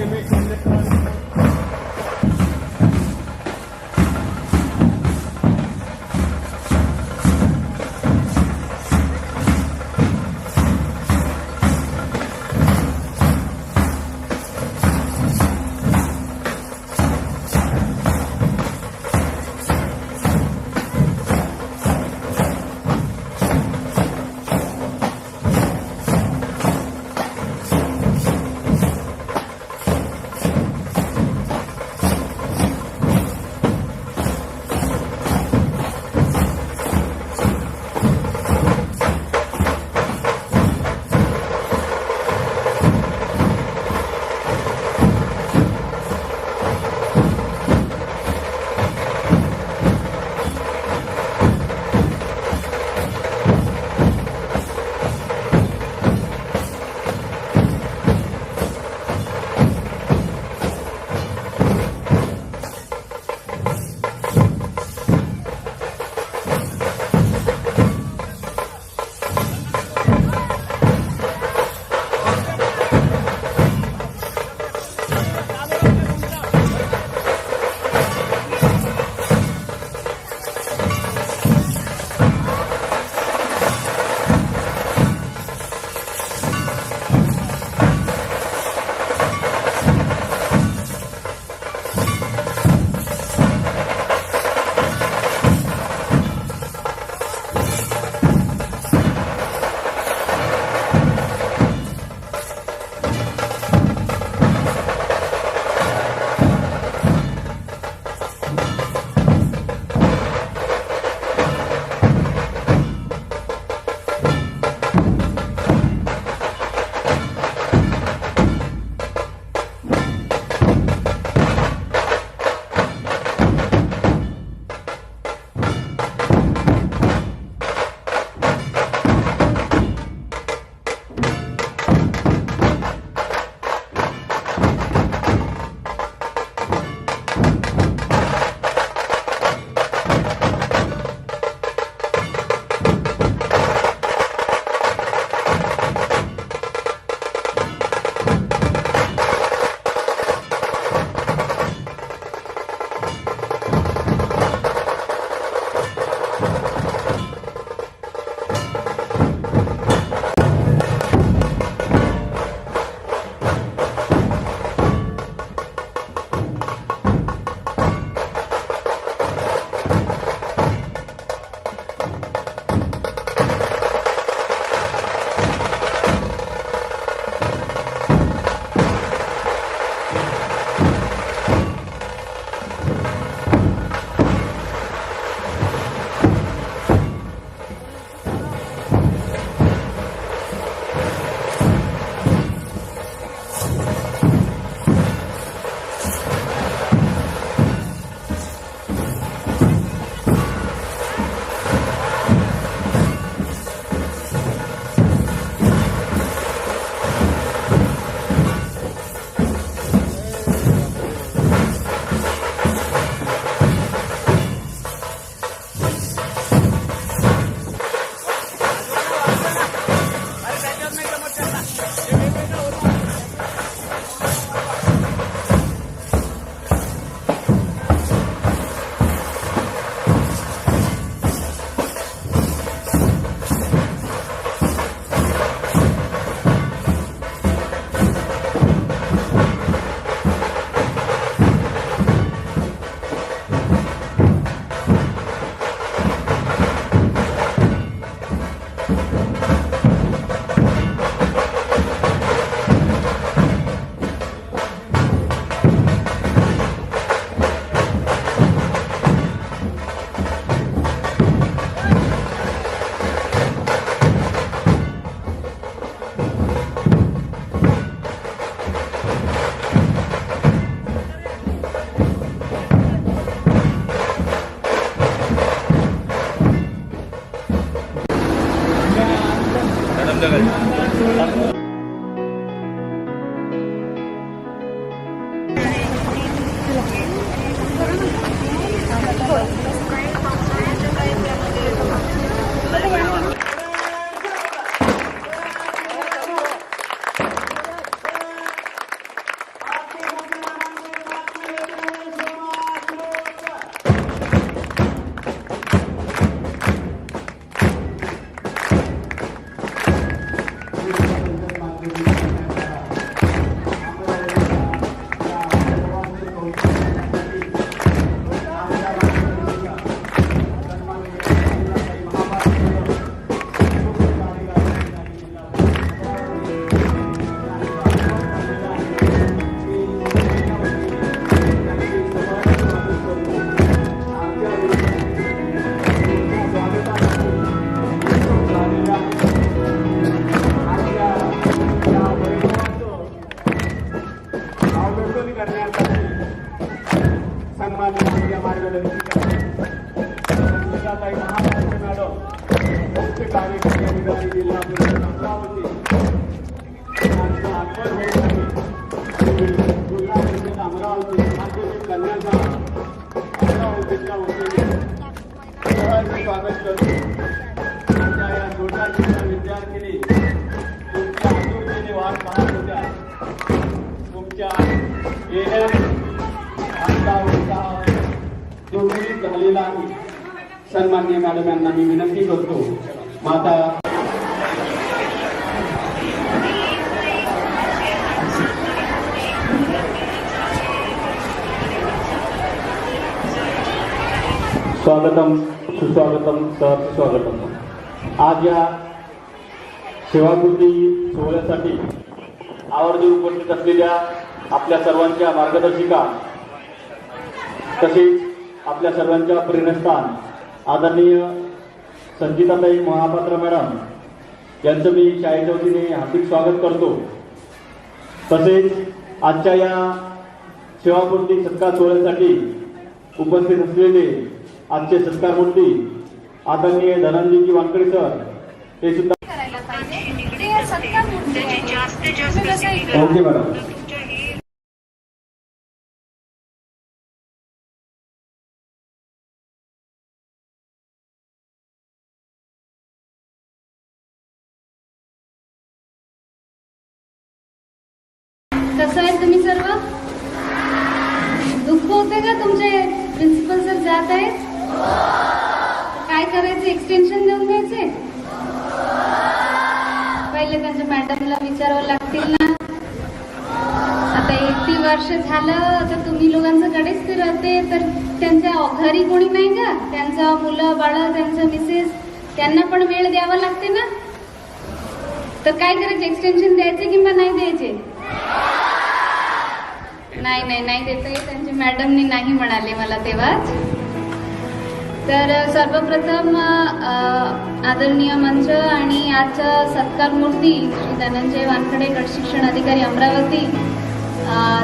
de México. दुर्मिळीत झालेला आहे. सन्मान्य मॅडम यांना मी विनंती करतो. माता स्वागतम सुस्वागतम सर स्वागतम. आज या सेवाकृती सोहळ्यासाठी आवर्जून उपस्थित असलेल्या आपल्या सर्वांच्या मार्गदर्शिका तसेच आपल्या सर्वांच्या प्रेरणास्थान. आदरणीय संगीताताई महापात्र मॅडम यांचं मी शाळेच्या वतीने हार्दिक स्वागत करतो. तसेच आजच्या या सेवापूर्ती सत्कार सोहळ्यासाठी उपस्थित असलेले आजचे सत्कार मूर्ती आदरणीय धनंजयजी वानकडे सर हे सुद्धा करायला पाहिजे. पहिले त्यांच्या मॅडमला विचारावं लागतील ना. आता एक वर्ष झालं आता तुम्ही लोकांचं कडेच ते राहते तर त्यांच्या घरी कोणी नाही का? त्यांचं मुलं बाळ त्यांचं मिसेस त्यांना पण वेळ द्यावा लागते ना? तर काय करायचे? एक्सटेन्शन द्यायचे किंवा नाही द्यायचे? नाही नाही नाही देता येत. त्यांच्या मॅडमनी नाही म्हणाले मला तेव्हाच. तर सर्वप्रथम आदरणीय मंच आणि आजच्या सत्कार मूर्ती श्री धनंजय वानखडे गट शिक्षण अधिकारी अमरावती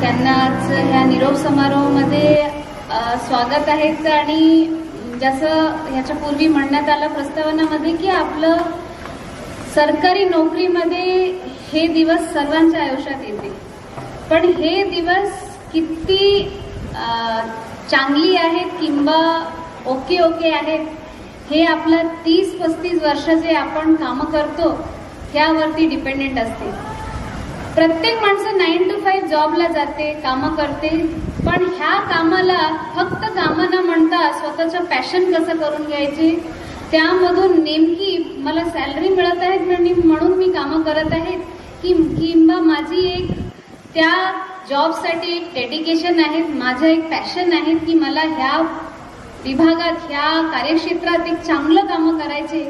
त्यांना आज ह्या निरोप समारोहामध्ये स्वागत आहेत आणि जसं ह्याच्यापूर्वी म्हणण्यात आलं प्रस्तावनामध्ये की आपलं सरकारी नोकरीमध्ये हे दिवस सर्वांच्या आयुष्यात येते. पण हे दिवस किती चांगली आहेत किंवा ओके ओके आहेत हे आपलं तीस पस्तीस वर्ष जे आपण कामं करतो त्यावरती डिपेंडेंट असते. प्रत्येक माणसं नाईन टू फाईव्ह जॉबला जाते कामं करते पण ह्या कामाला फक्त कामं न म्हणता स्वतःचं पॅशन कसं करून घ्यायचे? त्यामधून नेमकी मला सॅलरी मिळत आहेत आणि म्हणून मी कामं करत आहेत की किंवा माझी एक त्या जॉबसाठी एक डेडिकेशन आहे माझं एक पॅशन आहे की मला ह्या विभागात ह्या कार्यक्षेत्रात एक चांगलं कामं करायचे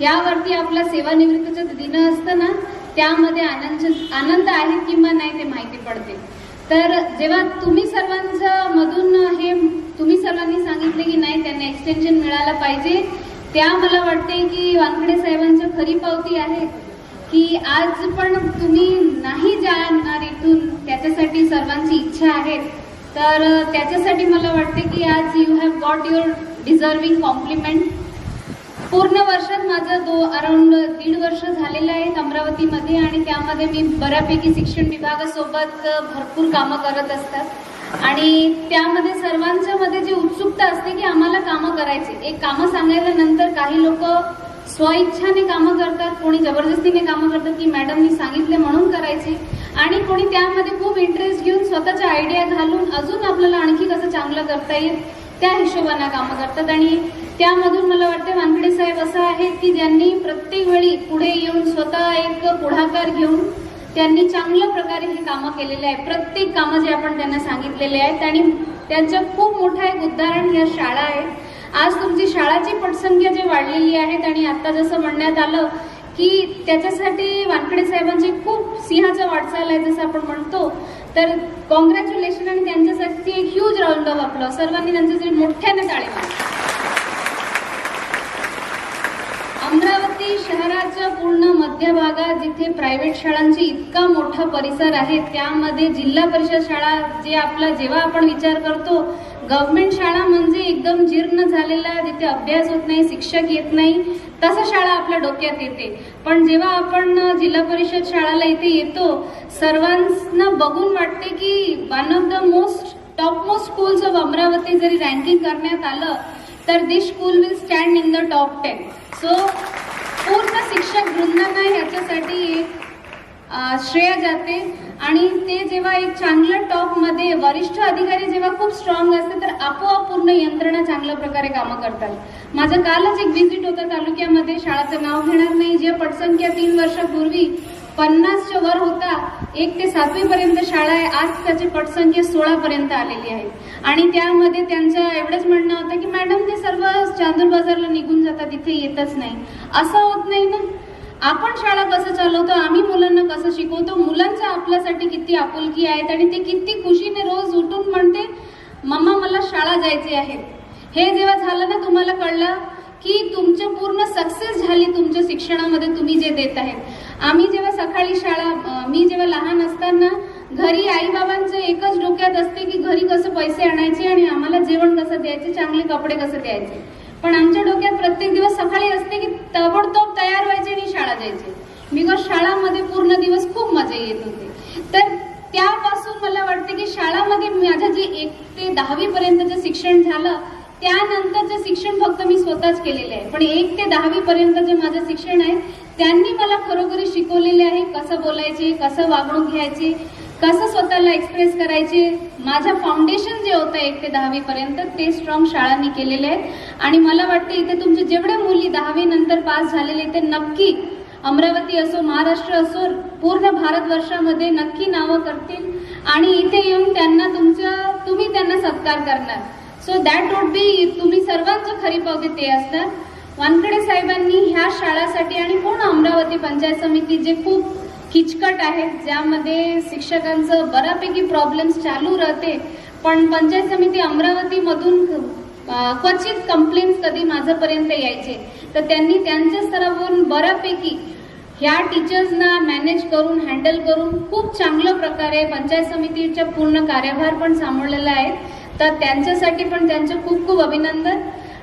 यावरती आपला सेवानिवृत्तीचं दिन असतं ना त्यामध्ये आनंद आनंद आहे किंवा नाही ते माहिती पडते. तर जेव्हा तुम्ही सर्वांचं मधून हे तुम्ही सर्वांनी सांगितले की नाही त्यांना एक्सटेन्शन मिळालं पाहिजे त्या मला वाटते की वानखडे साहेबांच्या खरी पावती आहे की आज पण तुम्ही नाही जाणार इथून त्याच्यासाठी सर्वांची इच्छा आहे. तर त्याच्यासाठी मला वाटते की आज you have got your deserving compliment पूर्ण वर्षात माझं दो अराउंड दीड वर्ष झालेलं आहे अमरावतीमध्ये आणि त्यामध्ये मी बऱ्यापैकी शिक्षण विभागासोबत भरपूर कामं करत असतात आणि त्यामध्ये सर्वांच्या मध्ये जी उत्सुकता असते की आम्हाला कामं करायचे. एक कामं सांगायला काही लोक स्वइच्छाने कामं करतात कोणी जबरदस्तीने कामं करतात की मॅडमनी सांगितले म्हणून करायचे. आणि कोणी त्यामध्ये खूप इंटरेस्ट घेऊन स्वतःच्या आयडिया घालून अजून आपल्याला आणखी कसं चांगलं करता येईल त्या हिशोबानं कामं करतात. आणि त्यामधून मला वाटतं वानखडे साहेब असं आहेत की ज्यांनी प्रत्येक वेळी पुढे येऊन स्वतः एक पुढाकार घेऊन त्यांनी चांगल्या प्रकारे हे कामं केलेले आहे प्रत्येक कामं जे आपण त्यांना सांगितलेले आहेत. आणि त्यांचं खूप मोठं एक उदाहरण ह्या शाळा आहे. आज तुमची शाळाची पटसंख्या जी वाढलेली आहेत आणि आता जसं म्हणण्यात आलं की त्याच्यासाठी वानखडे साहेबांची खूप सिंहाचा वाटचाल आहे जसं आपण म्हणतो. तर कॉंग्रॅच्युलेशन आणि त्यांच्यासाठी एक ह्यूज राऊंड ऑफ आपलं सर्वांनी त्यांच्यासाठी मोठ्याने टाळे अमरावती शहराच्या पूर्ण मध्यभागात जिथे प्रायव्हेट शाळांची इतका मोठा परिसर आहे त्यामध्ये जिल्हा परिषद शाळा जे आपला जेव्हा आपण विचार करतो गव्हर्नमेंट शाळा म्हणजे एकदम जीर्ण झालेला जिथे अभ्यास होत नाही शिक्षक येत नाही तसं शाळा आपल्या डोक्यात येते. पण जेव्हा आपण जिल्हा परिषद शाळाला इथे येतो सर्वांना बघून वाटते की one of the most top most schools of Amravati जरी रँकिंग करण्यात आलं तर this school will stand in the top ten so पूर्ण शिक्षक वृंदांना ह्याच्यासाठी एक श्रेय जाते. आणि ते जेव्हा एक चांगलं टॉपमध्ये अधिकारी जेव्हा खूप स्ट्रॉंग असते तर आपोआप पूर्ण यंत्रणा चांगल्या प्रकारे कामं करतात. माझं कालच एक व्हिजिट होतं तालुक्यामध्ये. शाळाचं नाव घेणार नाही. जे पटसंख्या तीन वर्षापूर्वी पन्नासच्या वर होता एक ते सातवी पर्यंत शाळा आहे. आज त्याची पटसंख्या सोळा पर्यंत आलेली आहे. आणि त्यामध्ये त्यांचं एवढंच म्हणणं होतं की मॅडम ते सर्व चांदूर बाजारला निघून जातात. इथे येतच नाही. असं होत नाही ना? आपण शाळा कसं चालवतो आम्ही मुलांना कसं शिकवतो मुलांचं आपल्यासाठी किती आपुलकी आहेत आणि ते किती खुशीने रोज उठून म्हणते मम्मा मला शाळा जायचे आहे. हे जेव्हा झालं ना तुम्हाला कळलं की तुमचं पूर्ण सक्सेस झाली तुमच्या शिक्षणामध्ये तुम्ही जे देत आहेत. आम्ही जेव्हा सकाळी शाळा मी जेव्हा लहान असताना घरी आई बाबांचं एकच डोक्यात असते की घरी कसं पैसे आणायचे आणि आम्हाला जेवण कसं द्यायचे चांगले कपडे कसं द्यायचे. पण आमच्या डोक्यात प्रत्येक दिवस सकाळी असते की ताबडतोब तयार व्हायचे आणि शाळा जायचे. बिकॉज शाळामध्ये पूर्ण दिवस खूप मजा येत होते. तर त्यापासून मला वाटते की शाळामध्ये माझं जे एक ते दहावी जे शिक्षण झालं त्यानंतरचं शिक्षण फक्त मी स्वतःच केलेले आहे. पण एक ते दहावी पर्यंत जे माझं शिक्षण आहे त्यांनी मला खरोखरी शिकवलेले आहे कसं बोलायचे कसं वागणूक घ्यायचे कसं स्वतःला एक्सप्रेस करायचे? माझं फाउंडेशन जे होतं एक ते दहावी पर्यंत ते स्ट्रॉंग शाळांनी केलेले आहेत. आणि मला वाटते इथे तुमचे जेवढे मुली दहावी नंतर पास झालेले ते नक्की अमरावती असो महाराष्ट्र असो पूर्ण भारतवर्षामध्ये नक्की नावं करतील. आणि इथे येऊन त्यांना तुमचं तुम्ही त्यांना सत्कार करणार. सो दॅट वुड बी तुम्ही सर्वांचं खरी पावती ते असणार वानकडे साहेबांनी ह्या शाळासाठी आणि पूर्ण अमरावती पंचायत समिती जे खूप किचकट आहेत ज्यामध्ये शिक्षकांचं बऱ्यापैकी प्रॉब्लेम्स चालू राहते. पण पंचायत समिती अमरावतीमधून क्वचित कंप्लेंट्स कधी माझ्यापर्यंत यायचे? तर त्यांनी त्यांच्या स्तरावरून बऱ्यापैकी ह्या टीचर्सना मॅनेज करून हँडल करून खूप चांगल्या प्रकारे पंचायत समितीचा पूर्ण कार्यभार पण सांभाळलेला आहे. तर त्यांच्यासाठी पण त्यांचं खूप खूप अभिनंदन.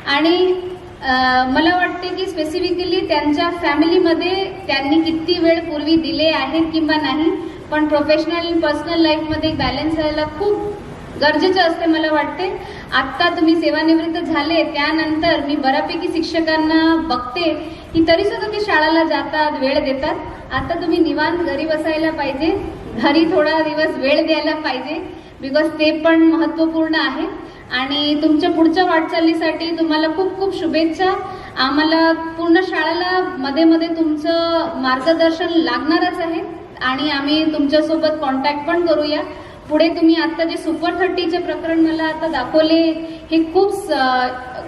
आणि मला वाटते की स्पेसिफिकली त्यांच्या फॅमिलीमध्ये त्यांनी किती वेळ पूर्वी दिले आहेत किंवा नाही पण प्रोफेशनल आणि पर्सनल लाईफमध्ये बॅलन्स व्हायला खूप गरजेचं असते मला वाटते. आत्ता तुम्ही सेवानिवृत्त झाले त्यानंतर मी बऱ्यापैकी शिक्षकांना बघते की तरी सुद्धा ते शाळेला जातात वेळ देतात. आता तुम्ही निवांत घरी बसायला पाहिजे घरी थोडा दिवस वेळ द्यायला पाहिजे बिकॉज ते पण महत्त्वपूर्ण आहे. आणि तुमच्या पुढच्या वाटचालीसाठी तुम्हाला खूप खूप शुभेच्छा. आम्हाला पूर्ण शाळेला मध्ये मध्ये तुमचं मार्गदर्शन लागणारच आहे. आणि आम्ही तुमच्यासोबत कॉन्टॅक्ट पण करूया. पुढे तुम्ही आता जे सुपर थर्टीचे प्रकरण मला आता दाखवले हे खूप स-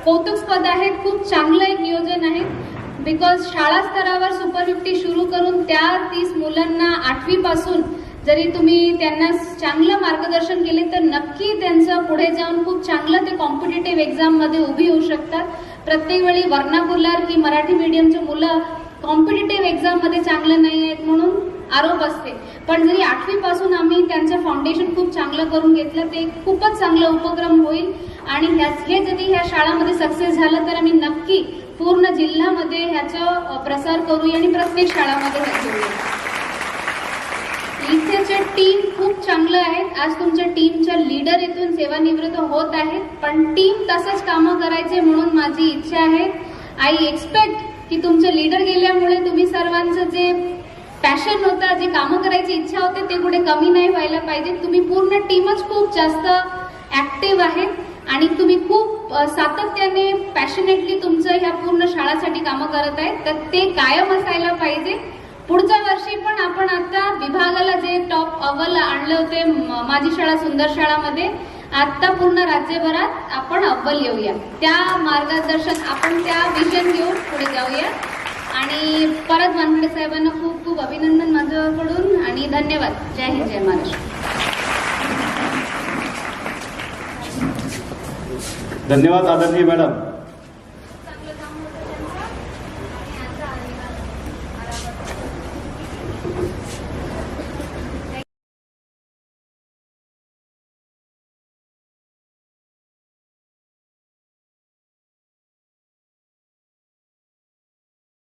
कौतुकस्पद आहे. खूप चांगलं एक नियोजन आहे. बिकॉज शाळा स्तरावर सुपर फिफ्टी सुरू करून त्या तीस मुलांना आठवीपासून जरी तुम्ही त्यांना चांगलं मार्गदर्शन केले तर नक्की त्यांचं पुढे जाऊन खूप चांगलं ते कॉम्पिटेटिव्ह एक्झाममध्ये उभी होऊ शकतात. प्रत्येक वेळी वर्नाकुलार की मराठी मीडियमची मुलं कॉम्पिटेटिव्ह एक्झाममध्ये चांगलं नाही आहेत म्हणून आरोप असते. पण जरी आठवीपासून आम्ही त्यांचं फाउंडेशन खूप चांगलं करून घेतलं ते खूपच चांगला उपक्रम होईल. आणि ह्याच हे जरी ह्या शाळामध्ये सक्सेस झालं तर आम्ही नक्की पूर्ण जिल्ह्यामध्ये ह्याचा प्रसार करूया आणि प्रत्येक शाळामध्ये हे घेऊया इथेचे टीम खूप चांगलं आहे आज तुमच्या टीमच्या लीडर इथून सेवानिवृत्त होत आहेत. पण टीम तसंच कामं करायचे म्हणून माझी इच्छा आहे. आय एक्सपेक्ट की तुमचे लीडर गेल्यामुळे तुम्ही सर्वांचं जे पॅशन होतं जे कामं करायची इच्छा होते ते कुठे कमी नाही व्हायला पाहिजे. तुम्ही पूर्ण टीमच खूप जास्त ऍक्टिव्ह आहे आणि तुम्ही खूप सातत्याने पॅशनेटली तुमचं ह्या पूर्ण शाळासाठी कामं करत आहेत. तर ते कायम असायला पाहिजे. पुढच्या वर्षी पण आपण आता विभागाला जे टॉप अव्वल आणले होते माझी शाळा सुंदर शाळामध्ये आता पूर्ण राज्यभरात आपण अव्वल येऊया. त्या मार्गदर्शन आपण त्या विजन घेऊन पुढे जाऊया. आणि परत वानखडे साहेबांना खूप खूप अभिनंदन माझ्याकडून आणि धन्यवाद. जय हिंद जय महाराष्ट्र. धन्यवाद आदरणीय मॅडम.